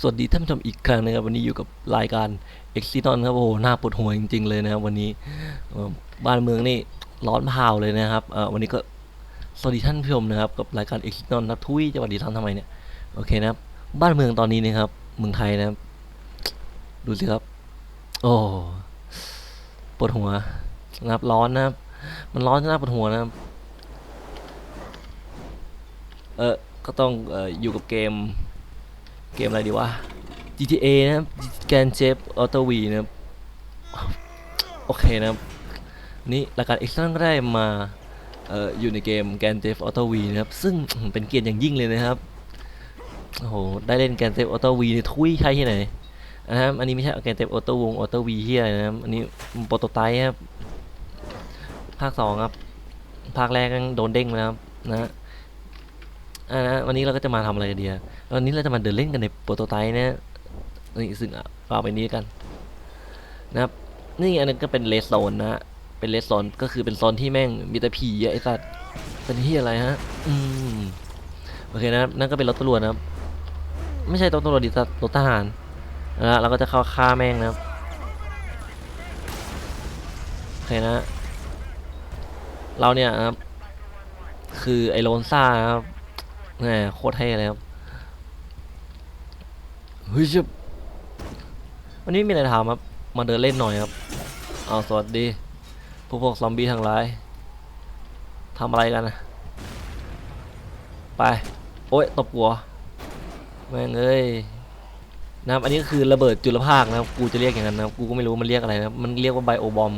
สวัสดีท่านผู้ชมอีกครั้งนะครับวันนี้อยู่กับรายการ e x i t o n ครับโอ้โหน่าปวดหัวจริง ๆ เลยนะครับวันนี้บ้านเมืองนี่ร้อนเผาเลยนะครับวันนี้ก็สวัสดีท่านผู้ชมนะครับกับรายการ e x i t o n นะทุยจะสวัสดีท่านทำไมเนี่ยโอเคนะครับบ้านเมืองตอนนี้นะครับเมืองไทยนะครับดูสิครับ โอ้ปวดหัวนะครับร้อนนะครับมันร้อนจนน่าปวดหัวนะครับเออก็ต้องอออยู่กับเกม เกมอะไรดีวะ GTA นะครับ Grand Theft Auto V นะครับโอเคนะครับนี่รายการ X ก็ได้มาเอ่ออยู่ในเกม Grand Theft Auto V นะครับ ซึ่งเป็นเกียรติอย่างยิ่งเลยนะครับโอ้โหได้เล่น Grand Theft Auto V นี่ทุยใช่ที่ไหนนะครับอันนี้ไม่ใช่ Grand Theft Auto วง Auto V ที่อะไรนะครับอันนี้โปรโตไทป์ครับภาคสองครับภาคแรกโดนเด้งนะครับนะ อ่านะวันนี้เราก็จะมาทำอะไรกันดีอะวันนี้เราจะมาเดินเล่นกันในโปรโตไทป์นะนี่ซึ่งอะเอาไปนี้กัน นะครับ นี่อันนั้นก็เป็นเลสโซนนะเป็นเลสโซนก็คือเป็นโซนที่แม่งมีแต่ผีไอ้สัตว์เป็นที่อะไรฮะ อืมโอเคนะครับนั่นก็เป็นรถตำรวจนะครับ ไม่ใช่รถตำรวจดิรถทหารนะฮะเราก็จะเข้าฆ่าแม่งนะครับโอเคนะ เราเนี่ยนะครับคือไอโลนซ่านะครับ แหมโคตรเท่เลยครับ เฮ้ยชิบวันนี้มีอะไรทำครับ มาเดินเล่นหน่อยครับ เอาสวัสดีพวกพวกซอมบี้ทั้งหลายทำอะไรกันนะไป โอ้ย ตบหัว แม่งเอ้ยนะครับอันนี้คือระเบิดจุลภาคนะครับ กูจะเรียกอย่างนั้นนะครับ กูก็ไม่รู้มันเรียกอะไรนะมันเรียกว่าไบโอบอม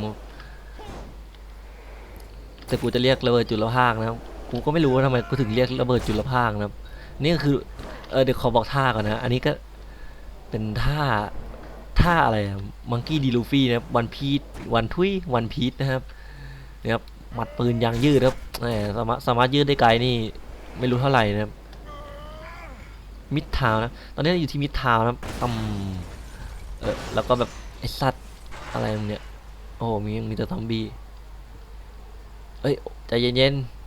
แต่กูจะเรียกระเบิดจุลภาคนะครับ กูก็ไม่รู้ว่าทำไมกูถึงเรียกระเบิดจุลภาคนะครับ นี่ก็คือเออเดี๋ยวขอบอกท่าก่อนนะ อันนี้ก็เป็นท่าท่าอะไรมังกี้ดีลูฟี่นะครับวันพีทวันทุยวันพีทนะครับเนี่ยครับหมัดปืนยางยืดครับแหมสามารถสามารถยืดได้ไกลนี่ไม่รู้เท่าไหร่นะครับมิดทาวนะ ตอนนี้อยู่ที่มิดทาวนะครับอืมเออแล้วก็แบบไอสัตว์อะไรมึงเนี่ย โอ้โหมีมีแต่ซอมบี้เอ้ยใจเย็นๆ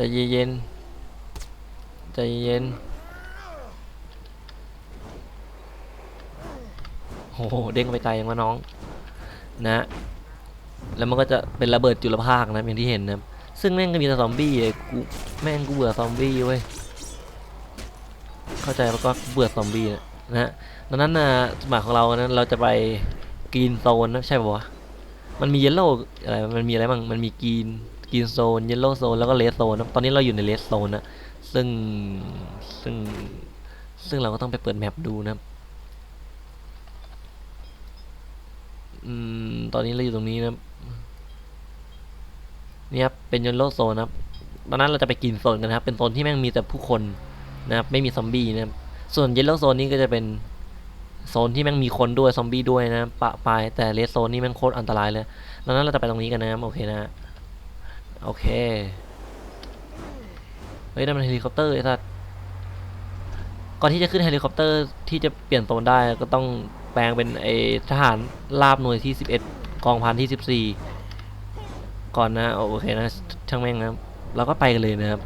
ใจเย็นใจเย็นโอ้โหเด้งไปไกลยังวะน้องนะ แล้วมันก็จะเป็นระเบิดจุลภาคนะอย่างที่เห็นนะซึ่งแม่งก็มีแต่ซอมบี้ไอ้กูแม่งกูเบื่อซอมบี้เว้ยเข้าใจแล้วก็เบื่อซอมบี้นะนะฮะดังนั้นนะสมัครของเรานั้นเราจะไปกรีนโซนนะใช่ปะวะมันมีเยลโล่อะไรมันมีอะไรบ้างมันมีกรีน กรีนโซนเยลโล่โซนแล้วก็เลสโซนนะตอนนี้เราอยู่ในเลสโซนนะซึ่งซึ่งซึ่งเราก็ต้องไปเปิดแมปดูนะครับอืมตอนนี้เราอยู่ตรงนี้นะครับนี่ครับเป็นเยลโล่โซนนะครับตอนนั้นเราจะไปกรีนโซนกันนะครับ เป็นโซนที่แม่งมีแต่ผู้คนนะครับ ไม่มีซอมบี้นะครับ ส่วนเยลโล่โซนนี้ก็จะเป็นโซนที่แม่งมีคนด้วยซอมบี้ด้วยนะปะปายแต่เลสโซนนี่แม่งโคตรอันตรายเลยดังนั้นเราจะไปตรงนี้กันนะครับโอเคนะ โอเค เฮ้ยนั่นมันเฮลิคอปเตอร์ไอ้สัสก่อนที่จะขึ้นเฮลิคอปเตอร์ที่จะเปลี่ยนโซนได้ก็ต้องแปลงเป็นไอทหารราบหน่วยที่ 11 กองพันที่ 14 ก่อนนะโอเคนะช่างแม่งนะเราก็ไปกันเลยนะครับ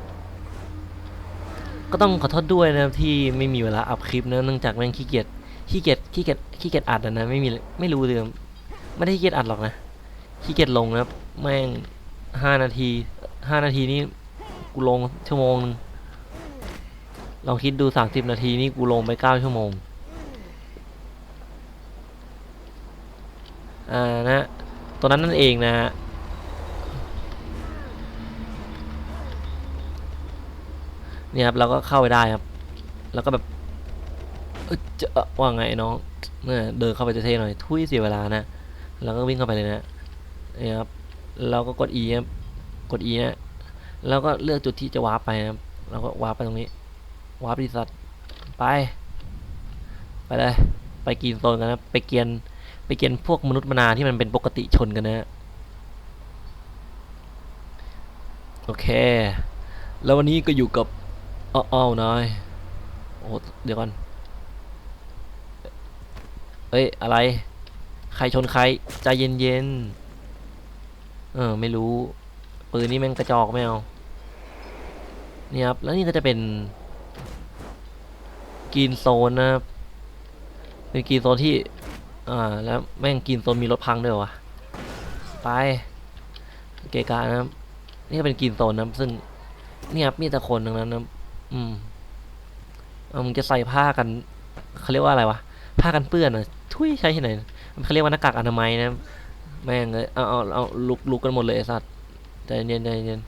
ก็ต้องขอโทษด้วยนะครับที่ไม่มีเวลาอัพคลิปนะเนื่องจากแม่งขี้เกียจขี้เกียจขี้เกียจขี้เกียจอัดอะนะไม่มีไม่รู้เลยไม่ได้ขี้เกียจอัดหรอกนะขี้เกียจลงนะครับแม่ง ห้านาทีห้านาทีนี่กูลงชั่วโมงนึงลองคิดดูสามสิบนาทีนี่กูลงไปเก้าชั่วโมงอ่านะตัวนั้นนั่นเองนะฮะเนี่ยครับเราก็เข้าไปได้ครับ แล้วก็แบบเอ้ยจะว่าไงน้องเนี่ยเดินเข้าไปเท่ๆหน่อยทุยเสียเวลานะ แล้วก็วิ่งเข้าไปเลยนะเนี่ยครับ เราก็กด E ครับกด E นะแล้วก็เลือกจุดที่จะวาร์ปไปนะครับเราก็วาร์ปไปตรงนี้วาร์ปดิสัตไป ไปเลยไปกินโซนกันนะไปเกียนไปเกียนพวกมนุษย์มนาที่มันเป็นปกติชนกันนะโอเค แล้ววันนี้ก็อยู่กับอ้าวนายโอ้เดี๋ยวก่อนเอ้ยอะไร ใครชนใคร ใจเย็นๆ เออ ไม่รู้ ปืนนี่แม่งกระจอกไม่เอานี่ครับ แล้วนี่ก็จะเป็นกรีนโซนนะครับ เป็นกินโซนที่ อ่า แล้วแม่งกินโซนมีรถพังด้วยวะไป เกกานะครับ นี่ก็เป็นกินโซนนะซึ่งเนี่ยครับมีแต่คนทั้งนั้นนะอืมเอามึงจะใส่ผ้ากันเขาเรียกว่าอะไรวะ ผ้ากันเปื้อนอะ ทุยใช้ที่ไหนมันเขาเรียกว่าหน้ากากอนามัยนะครับ แม่งเลยเอาเอาเอาลุกลุกกันหมดเลยไอ้สัตว์ใจเย็นใจเย็น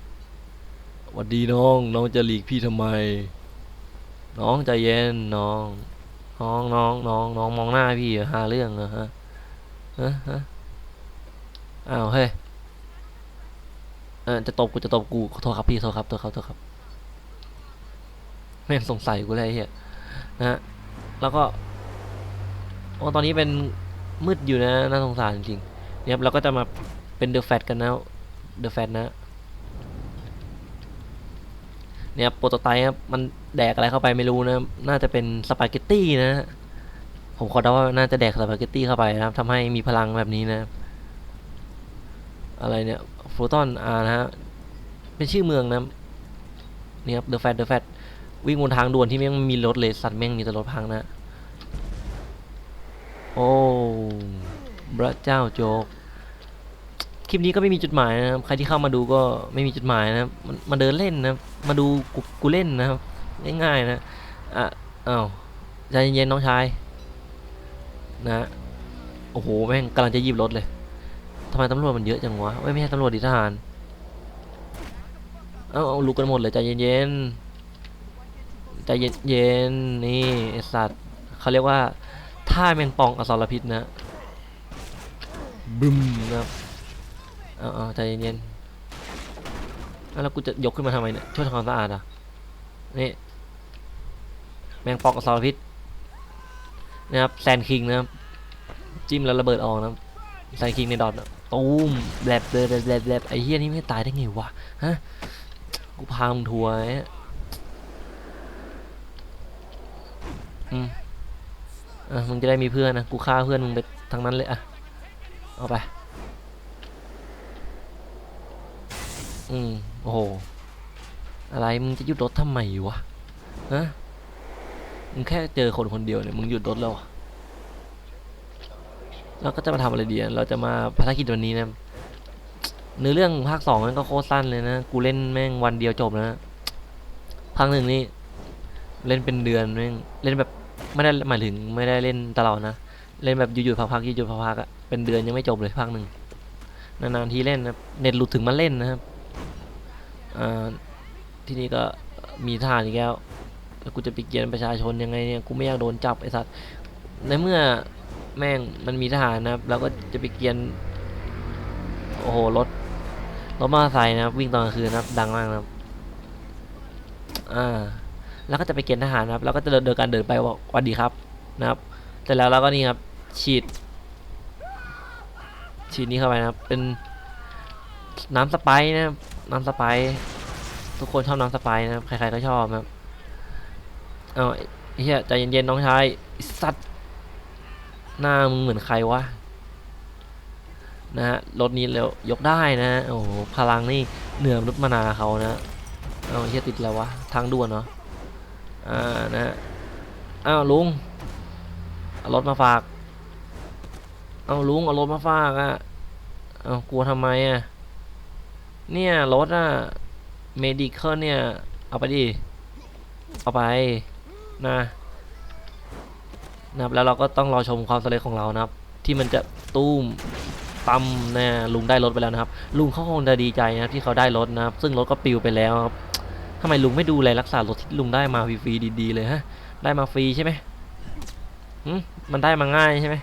หวัดดีน้อง น้องจะหลีกพี่ทำไม น้องใจเย็นน้องน้องน้องน้องน้องมองหน้าพี่เหรอหาเรื่องเหรอฮะฮะฮะอ้าวเฮ้ยเออจะตบกูจะตบกูขอโทษครับพี่โทษครับโทษครับโทษครับแม่งสงสัยกูเลยเฮียนะฮะแล้วก็โอ้ตอนนี้เป็นมืดอยู่นะน่าสงสารจริง เนี่ยเราก็จะมาเป็นเดอะแฟตกันนะเดอะแฟตนะเนี่ยโปรโตไทป์ครับมันแดกอะไรเข้าไปไม่รู้นะ น่าจะเป็นสปาเกตตี้นะ ผมขอเดาว่าน่าจะแดกสปาเกตตี้เข้าไปนะครับทำให้มีพลังแบบนี้นะ อะไรเนี่ยโฟตอนอานะฮะ เป็นชื่อเมืองนะเนี่ยครับเดอะแฟตเดอะแฟตวิ่งบนทางด่วนที่แม่งม่มีรถเลยสัตว์แม่งมีแต่รถพังนะ โอ้ พระเจ้าโจกคลิปนี้ก็ไม่มีจุดหมายนะครับ ใครที่เข้ามาดูก็ไม่มีจุดหมายนะครับมันมาเดินเล่นนะ มาดูกูกูเล่นนะครับ ง่ายๆนะอะอ้าวใจเย็นๆน้องชาย นะโอ้โหแม่งกำลังจะยิบรถเลยทำไมตำรวจมันเยอะจังวะไม่ใช่ตำรวจดิทหารเอาเอาลุกกันหมดเลยใจเย็นๆใจเย็นๆนี่ไอสัตว์เขาเรียกว่าท่าแมงป่องอสรพิษนะ บึ้มนะครับเอาเอาใจเย็นๆแล้วกูจะยกขึ้นมาทำไมเนี่ยช่วยทำความสะอาดอะนี่แมงปอกกับสารพิษนะครับแซนคิงนะครับจิ้มแล้วระเบิดออกนะแซนคิงในดอทตูมแบลบแบลบแบลบแบลบแบบไอ้เหี้ยนี่ไม่ตายได้ไงวะฮะกูพามึงทัวร์อืมอะมึงจะได้มีเพื่อนนะกูฆ่าเพื่อนมึงไปทั้งนั้นเลยอะ เอาไป อืม โอ้โห อะไร มึงจะหยุดรถทำไมวะ ฮะ มึงแค่เจอคนคนเดียวเนี่ย มึงหยุดรถแล้วอะเราก็จะมาทำอะไรดีเราจะมาภารกิจวันนี้นะเนื้อเรื่องภาคสองนั้นก็โคตรสั้นเลยนะ กูเล่นแม่งวันเดียวจบแล้วนะภาคหนึ่งนี่เล่นเป็นเดือนแม่งเล่นแบบไม่ได้หมายถึงไม่ได้เล่นตลอดนะ เล่นแบบหยุดๆพักๆหยุดๆพักๆอะเป็นเดือนยังไม่จบเลยภาคหนึ่งนานๆทีเล่นนะเน็ตหลุดถึงมาเล่นนะครับอ่าที่นี่ก็มีทหารอีกแล้วแล้วกูจะไปเกียนประชาชนยังไงเนี่ยกูไม่อยากโดนจับไอ้สัตว์ในเมื่อแม่งมันมีทหารนะครับแล้วก็จะไปเกียนโอ้โหรถรถมอเตอร์ไซค์นะครับวิ่งตอนกลางคืนนะครับดังมากนะครับอ่าแล้วก็จะไปเกณฑ์ทหารนะครับ แล้วก็จะเดินเดินการเดินไปบอกสวัสดีครับนะครับ แต่แล้วเราก็นี่ครับ ฉีด ฉีดนี้เข้าไปนะครับ เป็นน้ำสไปซ์นะครับน้ำสไปซ์ทุกคนชอบน้ำสไปซ์นะครับใครๆก็ชอบนะครับเอาเฮียใจเย็นๆน้องชายสัตว์หน้ามึงเหมือนใครวะนะฮะรถนี้เร็วยกได้นะโอ้โหพลังนี่เหนือมนุษย์มนาเขานะเอาเฮียติดแล้ววะทางด่วนเนาะอ่านะฮะอ้าวลุงเอารถมาฝาก เอาลุงเอารถมาฝากอะ่ะเอากลัวทำไมอะ่ะ เนี่ยรถอะเมดิคอลเนี่ย เอาไปดิ เอาไปนะนะครับแล้วเราก็ต้องรอชมความสำเร็จของเรานะครับ ที่มันจะตุ้มปั๊มนะลุงได้รถไปแล้วนะครับ ลุงเขาคงจะดีใจนะครับที่เขาได้รถนะครับ ซึ่งรถก็ปิวไปแล้วครับทำไมลุงไม่ดูแลรักษารถที่ลุงได้มาฟรีๆดีๆเลยฮะ ได้มาฟรีใช่ไหมมมันได้มาง่ายใช่ไหม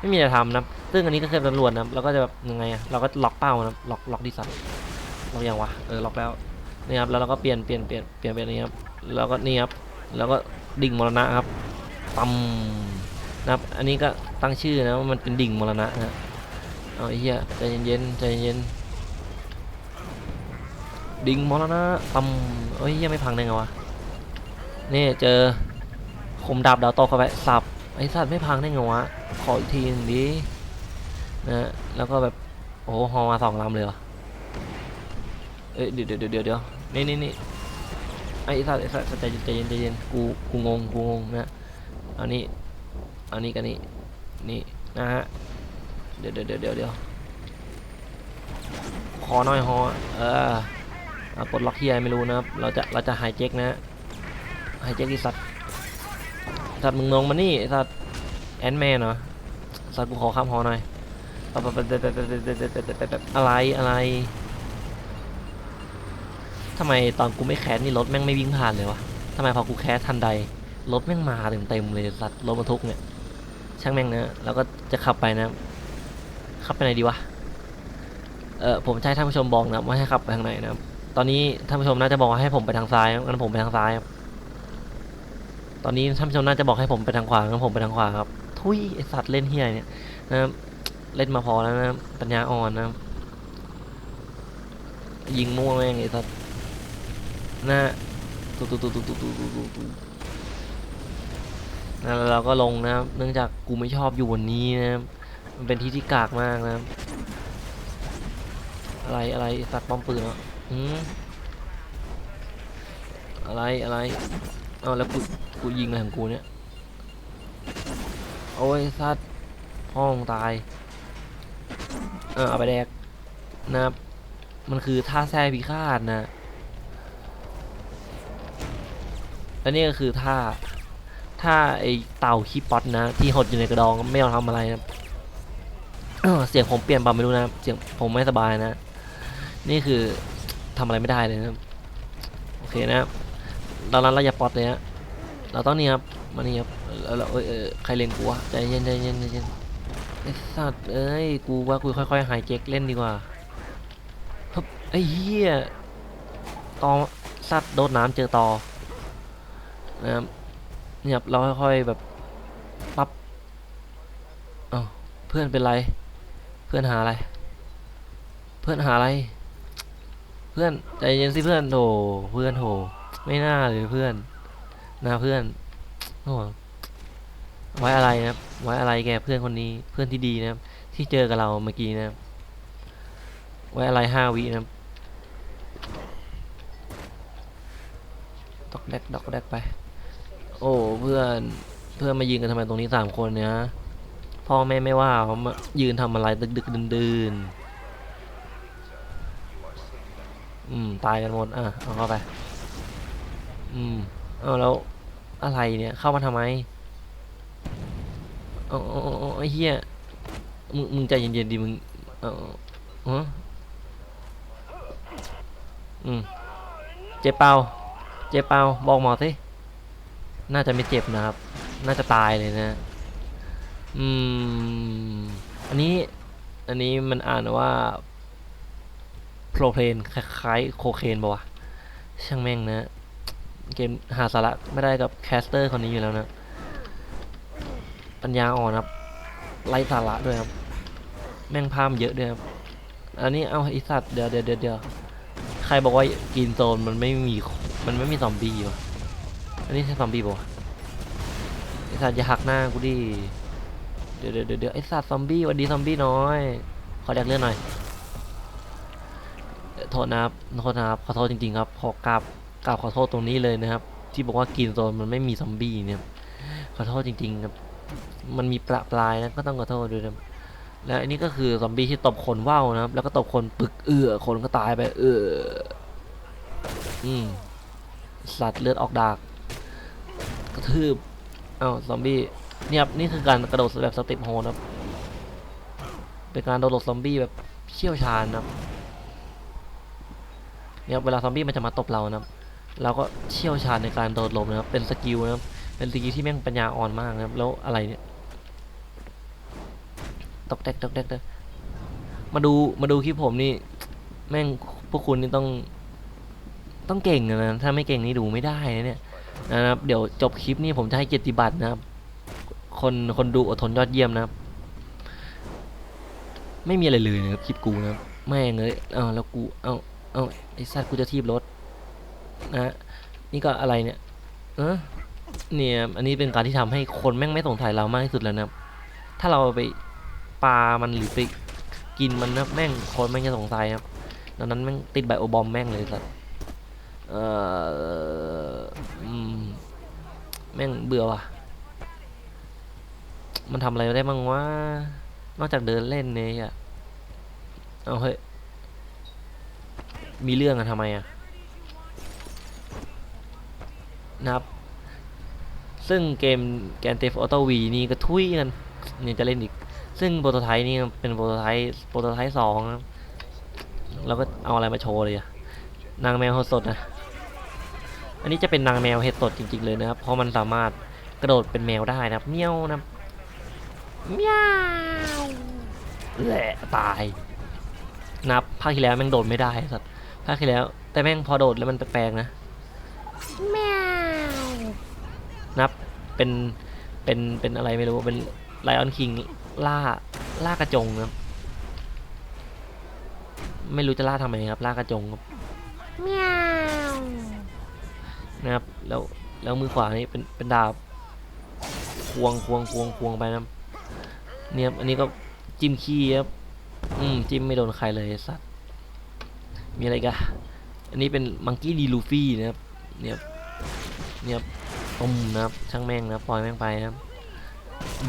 ไม่มีอะไรทำนะครับซึ่งอันนี้ก็คือตำรวจนะเราก็จะแบบยังไงอะเราก็ล็อกเป้านะล็อกล็อกดีไซน์ล็อกยังวะเออล็อกแล้วนี่ครับแล้วเราก็เปลี่ยนเปลี่ยนเปลี่ยนเปลี่ยนเป็นนี้ครับแล้วก็นี่ครับแล้วก็ดิ่งมรณะครับปั๊มนะครับอันนี้ก็ตั้งชื่อนะว่ามันเป็นดิ่งมรณะนะเอาไอ้เหี้ยใจเย็นๆใจเย็นดิ่งมรณะปั๊มเอ้ยเหี้ยไม่พังได้ไงวะนี่เจอคมดาบดาวโตกเข้าไปสับ ไอ้สัตว์ไม่พังได้ไงวะ ขออีกทีหนึงดินะแล้วก็แบบ โอ้โหฮอมาสองลำเลยวะเอ้ยเดี๋ยวเดี๋ยวเดี๋ยวเดี๋ยวนี่นี่นี่ไอ้สัตว์ไอ้สัตว์ใจเย็นใจเย็นใจเย็นกูกูงงกูงงนะอันนี้อันนี้กันนี่นี่นะฮะเดี๋ยวเดี๋ยวเดี๋ยวเดี๋ยวเดี๋ยวคอน้อยฮอเออปลดล็อกที่อะไม่รู้นะครับเราจะเราจะไฮเจ็คนะฮะไฮเจ็คที่สัตว์ สัตว์มึงลงมานี่สัตว์แอนแมนเหรอสัตว์กูขอข้ามหอหน่อยอะไรอะไรทำไมตอนกูไม่แคสนี่รถแม่งไม่วิ่งผ่านเลยวะทำไมพอกูแคสทันใดรถแม่งมาเต็มเต็มเลยสัตว์รถบรรทุกเนี่ยช่างแม่งนะแล้วก็จะขับไปนะขับไปไหนดีวะเออผมใช้ท่านผู้ชมบอกนะว่าให้ขับไปทางไหนนะตอนนี้ท่านผู้ชมน่าจะบอกให้ผมไปทางซ้ายงั้นผมไปทางซ้ายครับ ตอนนี้ท่านผู้ชมน่าจะบอกให้ผมไปทางขวางั้นผมไปทางขวาครับ ทุยไอสัตว์เล่นเฮียเนี่ยนะครับเล่นมาพอแล้วนะปัญญาอ่อนนะยิงมั่วแม่งไอสัตว์นะตุ๊ตุ๊ตุ๊ตุ๊ตุ๊ตุ๊ตุ๊ตุ๊นะแล้วเราก็ลงนะครับ เนื่องจากกูไม่ชอบอยู่บนนี้นะครับมันเป็นที่ที่กากมากนะครับอะไรอะไรสัตว์ป้อมปืนเหรออืมอะไรอะไรเอาแล้วกู กูยิงอะไรของกูเนี่ย โอ้ยสัตว์ห้องตาย เออเอาไปแดกนะครับ มันคือท่าแซ่พิฆาตนะและนี่ก็คือท่าถ้าไอเต่าขี้ป๊อตนะ ที่หดอยู่ในกระดองไม่ยอมทำอะไรนะเสียงผมเปลี่ยนไปไม่รู้นะเสียงผมไม่สบายนะ นี่คือทำอะไรไม่ได้เลยนะ โอเคนะตอนนั้นเราอย่าป๊อตเลยนะ เราต้องนี่ครับมานี่ครับเราเออใครเล่นกูวะใจเย็นใจเย็นใจเย็นไอสัตว์เอ้ยกูว่ากูค่อยๆหายเจ๊กเล่นดีกว่าฮึบไอ้เหี้ยตอสัตว์โดดน้ำเจอตอนะครับเนี่ยครับเราค่อยๆแบบปั๊บเอ้าเพื่อนเป็นไร เพื่อนหาอะไร เพื่อนหาอะไร เพื่อนใจเย็นสิเพื่อนโถเพื่อนโถไม่น่าเลยเพื่อน นะเพื่อนโอ้ไว้อะไรนะครับ ไว้อะไรแกเพื่อนคนนี้เพื่อนที่ดีนะครับ ที่เจอกับเราเมื่อกี้นะครับ ไว้อะไรห้าวินะครับดอกแดกดอกแดกไป โอ้เพื่อนเพื่อนมายืนกันทำไมตรงนี้สามคนเนี่ยพ่อแม่ไม่ว่าเขามายืนทำอะไรดึกดึกดื่นดื่นๆอืมตายกันหมดอะเอาเข้าไป อืม เอาแล้วอะไรเนี่ยเข้ามาทำไมเอาเอไอ้เหี้ยมึงมึงใจเย็นๆดิมึงเออฮะอืมเจ็บเปล่าเจ็บเปล่าบอกหมอสิน่าจะไม่เจ็บนะครับ น่าจะตายเลยนะ อืม อันนี้ อันนี้มันอ่านว่าโปรเพนคล้ายโคเคนปะวะ ช่างแม่งนะ เกมหาสาระไม่ได้กับแคสเตอร์คนนี้อยู่แล้วนะ ปัญญาอ่อนครับไร้สาระด้วยครับ แม่งพามเยอะด้วยครับ อันนี้เอาไอสัตว์เดี๋ยวเดี๋ยวเดี๋ยวใครบอกว่ากินโซนมันไม่มีมันไม่มีซอมบี้วะอันนี้ใช่ซอมบี้ปะวะไอสัตว์อย่าหักหน้ากูดิเดี๋ยวเดี๋ยวเดี๋ยวเดี๋ยวไอสัตว์ซอมบี้วันดีซอมบี้น้อย ขอแดกเลือดหน่อยโทษนะครับโทษนะครับขอโทษจริงๆครับขอกราบ กราบขอโทษตรงนี้เลยนะครับ ที่บอกว่ากินโซนมันไม่มีซอมบี้เนี่ยขอโทษจริงๆครับมันมีประปรายนะก็ต้องขอโทษด้วยนะและอันนี้ก็คือซอมบี้ที่ตบคนว่าวนะครับ แล้วก็ตบคนปึกเอื้อคนก็ตายไป เอืออืมสัตว์เลือดออกดากกระทืบเอ้าซอมบี้เนี่ยบนี่คือการกระโดดแบบสเต็ปโฮนะครับเป็นการโดดหลบซอมบี้แบบเชี่ยวชาญนะครับเนี่ยบเวลาซอมบี้มันจะมาตบเรานะครับ เราก็เชี่ยวชาญในการโดดหลบนะครับ เป็นสกิลนะครับ เป็นสกิลที่แม่งปัญญาอ่อนมากนะครับ แล้วอะไรเนี่ยตกแตกตกแตกเด้อมาดูมาดูคลิปผมนี่ แม่งพวกคุณนี่ต้อง ต้องเก่งนะถ้าไม่เก่งนี่ดูไม่ได้นะเนี่ยนะครับ เดี๋ยวจบคลิปนี้ผมจะให้เกียรติบัตรนะครับ คนคนดูอดทนยอดเยี่ยมนะครับ ไม่มีอะไรเลยนะครับคลิปกูนะครับแม่งเลยเอาแล้วกู เอาเอาไอ้สัตว์กูจะทีบรถ นะฮะนี่ก็อะไรเนี่ยเออเนี่ยอันนี้เป็นการที่ทำให้คนแม่งไม่สงสัยเรามากที่สุดแล้วนะถ้าเราไปปลามันหรือไปกินมันนะแม่งคนแม่งจะสงสัยครับดังนั้นแม่งติดไบโอบอมแม่งเลยสัตว์เอออืมแม่งเบื่อว่ะ มันทำอะไรได้บ้างวะ นอกจากเดินเล่นเนี่ยเอาเฮ้ย มีเรื่องอะทำไมอะ นะครับ ซึ่งเกมแกนเตฟออโต้วีนี่ก็ทุยกันยังจะเล่นอีก ซึ่งโปรโตไทป์นี่เป็นโปรโตไทป์โปรโตไทป์สองนะครับแล้วก็เอาอะไรมาโชว์เลยอะนางแมวเห็ดสดนะ อันนี้จะเป็นนางแมวเห็ดสดจริง ๆ เลยนะครับ เพราะมันสามารถกระโดดเป็นแมวได้นะครับเมี้ยวนะเมี้ยวแหละตายนับภาคที่แล้วแม่งโดดไม่ได้สัตว์ภาคที่แล้ว แต่แม่งพอโดดแล้วมันแปลกๆนะแมว นับ เป็นเป็นเป็นอะไรไม่รู้เป็นไลออนคิงล่าล่ากระจงนะครับ ไม่รู้จะล่าทำไมครับ ล่ากระจงครับแมวนะครับ แล้วแล้วมือขวานี่เป็นเป็นดาบควงควงควงควงไปนะครับเนี่ยครับอันนี้ก็จิ้มขี้ครับอืมจิ้มไม่โดนใครเลยไอ้สัตว์มีอะไรอีกันอันนี้เป็นมังกี้ดีลูฟี่นะครับเนี่ยครับเนี่ยครับ ต้มนะครับช่างแม่งนะปล่อยแม่งไปครับ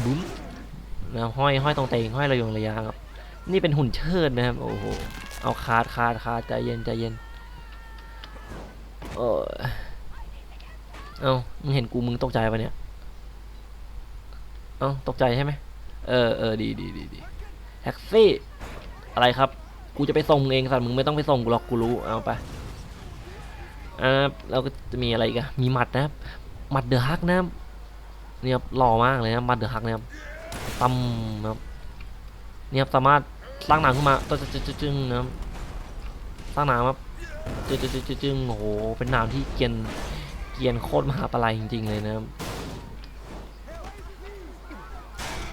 บุ้มนะห้อยห้อยตรงเตงห้อยระยงระยางครับ นี่เป็นหุ่นเชิดนะครับโอ้โหเอาคาดคาดคาดใจเย็นใจเย็นโอ้ยเอ้ามึงเห็นกูมึงตกใจปะเนี่ยเอ้าตกใจใช่ไหมเออเออดีดีดีดีแท็กซี่ อะไรครับ กูจะไปส่งเองสัตว์มึงไม่ต้องไปส่งกูหรอกกูรู้เอาไปอ่าเราก็จะมีอะไรกันมีหมัดนะครับ มัดเดือฮักนะครับเนี่ยครับหล่อมากเลยนะมัดเดือฮักนะครับตั้มนะครับเนี่ยครับสามารถสร้างหนังขึ้นมาตึ๊ดตึ๊ดตึ๊ดจึงนะครับสร้างหนังครับจึ๊ดจึ๊ดจึ๊ดจึ๊ดจึงโอ้โหเป็นหนามที่เกียนเกียนโคตรมหาปลายจริง ๆ เลยนะครับ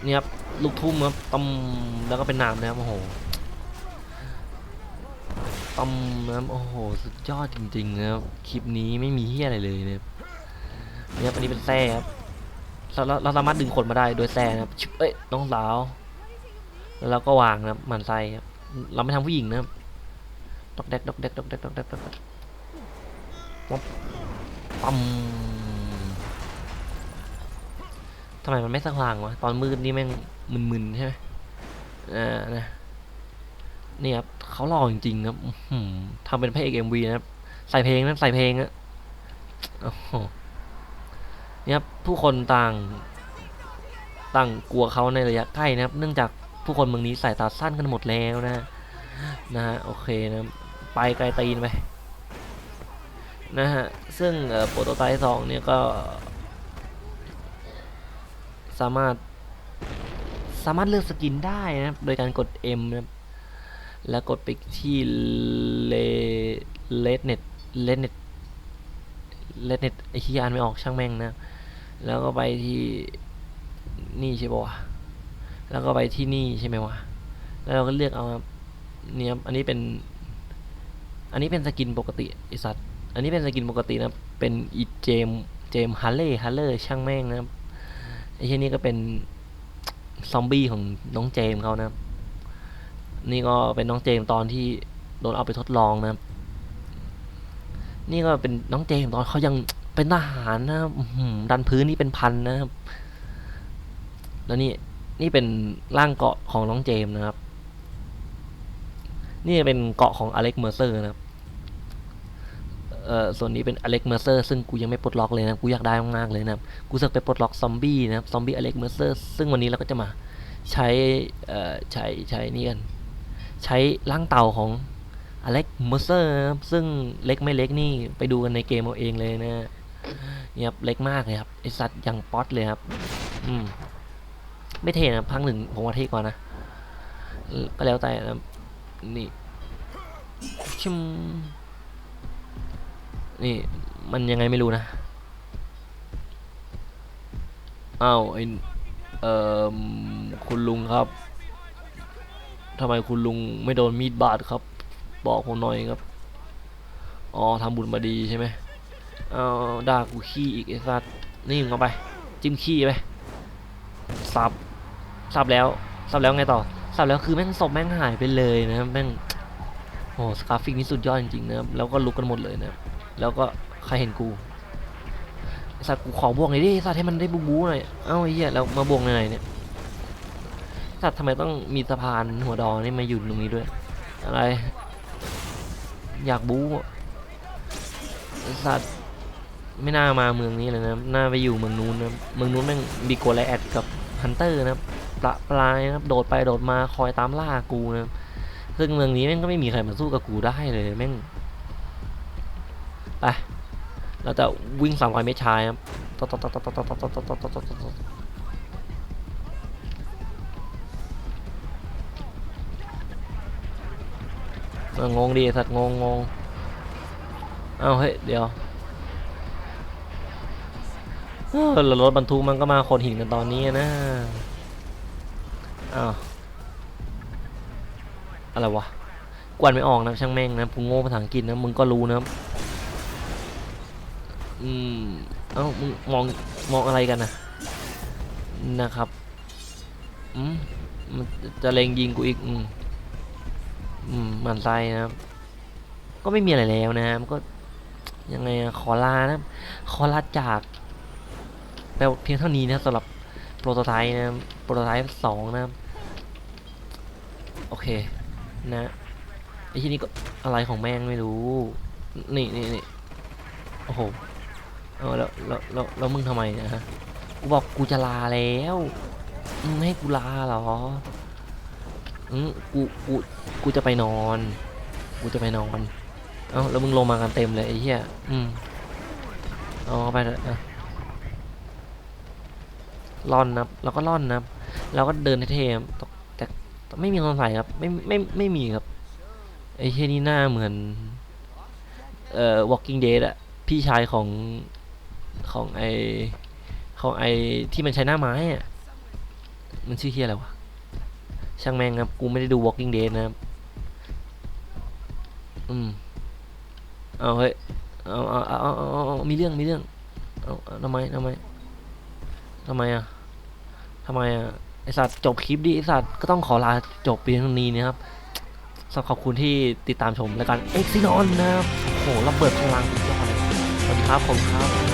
เนี่ยครับลูกทุ่มครับต้มแล้วก็เป็นน้ำนะครับโอ้โหต้มนะครับโอ้โหสุดยอดจริงๆนะครับคลิปนี้ไม่มีเฮียอะไรเลยนะครับ นี่ยครับอันนี้เป็นแส้ครับเราเราสามารถดึงคนมาได้โดยแส้นะครับเอ้ยน้องสาวแล้วเราก็วางนะครับหมันไส้ครับเราไม่ทำผู้หญิงนะครับดอกแดกดอกแดกดอกแดกดอกแดกดอกแดกป๊อปปั๊มทำไมมันไม่สว่างวะตอนมืดนี่แม่งมึนๆใช่ไหมอ่านะนี่ครับเขาหล่อจริงๆครับทำเป็นพระเอกเอ็มวีนะครับ ใส่เพลงนะใส่เพลงอะโอ้โห ครับผู้คนต่างต่างกลัวเขาในระยะใกล้นะครับ เนื่องจากผู้คนเมืองนี้สายตาสั้นกันหมดแล้วนะนะฮะโอเคนะไปไกลตีนไปนะฮะซึ่งโปรโตไทป์สองเนี่ยก็ สามารถสามารถเลือกสกินได้นะครับโดยการกด M นะครับแล้วกดไปที่เลเลดเน็ตเลดเน็ตเลดเน็ตไอ้ที่อ่านไม่ออกช่างแม่งนะ แล้วก็ไปที่นี่ใช่ปะวะแล้วก็ไปที่นี่ใช่ไหมวะ แล้วเราก็เลือกเอาเนี่ยอันนี้เป็น อันนี้เป็นสกินปกติไอสัตว์ อันนี้เป็นสกินปกตินะ เป็นอีเจม เจมฮัลเล่ฮัลเลอร์ช่างแม่งนะครับไอ้ที่นี่ก็เป็นซอมบี้ของน้องเจมเขานะครับนี่ก็เป็นน้องเจมตอนที่โดนเอาไปทดลองนะครับนี่ก็เป็นน้องเจมตอนเขายัง เป็นทหารนะดันพื้นนี่เป็นพันนะครับ แล้วนี่นี่เป็นร่างเกาะของน้องเจมส์นะครับ นี่เป็นเกาะของอเล็กเมอร์เซอร์นะครับ เอ่อส่วนนี้เป็นอเล็กเมอร์เซอร์ซึ่งกูยังไม่ปลดล็อกเลยนะกูอยากได้มากๆเลยนะครับ กูสึกไปปลดล็อกซอมบี้นะครับซอมบี้อเล็กเมอร์เซอร์ซึ่งวันนี้เราก็จะมาใช้เอ่อใช้ใช้นี่กันใช้ร่างเต่าของอเล็กเมอร์เซอร์นะครับซึ่งเล็กไม่เล็กนี่ไปดูกันในเกมเอาเองเลยนะ นี่ยครับเล็กมากเลยครับไอสัตว์อย่างป๊อตเลยครับ อืม ไม่เท่นะพังหนึ่งผมว่าเท่กว่านะก็แล้วแต่นะนี่ชิมนี่ มันยังไงไม่รู้นะอ้าวไอเอ่อคุณลุงครับทำไมคุณลุงไม่โดนมีดบาดครับ บอกผมหน่อยครับ อ๋อทำบุญมาดีใช่ไหม เอาด่ากูขี้อีกไอ้สัตว์นี่มึงเอาไป จิ้มขี้ไปสับสับแล้วสับแล้วไงต่อสับแล้วคือแม่งศพแม่งหายไปเลยนะครับแม่งโอ้สกาฟิกนี่สุดยอดจริงๆนะครับแล้วก็ลุกกันหมดเลยนะแล้วก็ใครเห็นกูไอ้สัตว์กูขอบวกหน่อยดิสัตว์ให้มันได้บูบูหน่อยเอ้าไอ้เหี้ยแล้วมาบวกหน่อยเนี่ยสัตว์ทำไมต้องมีสะพานหัวดอนี่มาอยู่ตรงนี้ด้วย อะไร อยากบู๊สัตว์ ไม่น่ามาเมืองนี้เลยนะน่าไปอยู่เมืองนู้นนะเมืองนู้นแม่งบีโกไลแอดกับฮันเตอร์นะประปลายนะโดดไปโดดมาคอยตามล่ากูนะซึ่งเมืองนี้แม่งก็ไม่มีใครมาสู้กับกูได้เลยแม่งไปเราจะวิ่งสามร้อยเมตรชายครับงงดีสัตว์งงงเอาเฮ้ยเดี๋ยว รถบรรทุกมันก็มาขนหินกันตอนนี้นะอ้าวอะไรวะกวนไม่ออกนะช่างแม่งนะกูโง่ภาษาอังกฤษนะมึงก็รู้นะอืมเอ้ามึงมองมองอะไรกันนะนะครับอืมมันจะเลงยิงกูอีกอืมอืมหมันไส้นะครับ ก็ไม่มีอะไรแล้วนะครับก็ยังไงขอลานะครับขอลาจาก แปลเพียงเท่านี้นะสำหรับโปรโตไทป์นะโปรโตไทป์สองนะโอเคนะไอ้ที่นี่ก็อะไรของแม่งไม่รู้ นี่นี่นี่โอ้โหเอาแล้วแล้วแล้วแล้วมึงทำไมนะฮะกูบอกกูจะลาแล้วมึงให้กูลาเหรออืมกูกูกูจะไปนอน กูจะไปนอน เอ้าแล้วมึงลงมากันเต็มเลยไอ้เหี้ยอืมเอาเข้าไปเถอะ อ่อนนะครับเราก็ร่อนนะครับเราก็เดินเท่ๆแต่แต่ไม่มีคนใส่ครับ ไม่ไม่ไม่มีครับไอ้เหี้ยนี่หน้าเหมือน เอ่อ Walking Dead อะพี่ชายของของไอของไอที่มันใช้หน้าไม้อะมันชื่อเฮียอะไรวะช่างแม่งครับ กูไม่ได้ดู Walking Dead นะครับ อืม เอาเฮ้ย เอาเอาเอาเอามีเรื่อง มีเรื่อง เอาเอาทำไมทำไมทำไมอะ ทำไมอะไอสัตว์จบคลิปดิไอสัตว์ก็ต้องขอลาจบเพียงเท่านี้นะครับสขอบคุณที่ติดตามชมและการเอ็กซินอนนะครับโอ้โหระเบิดพลังสุดยอดเลยสวัสดีครับผมครับ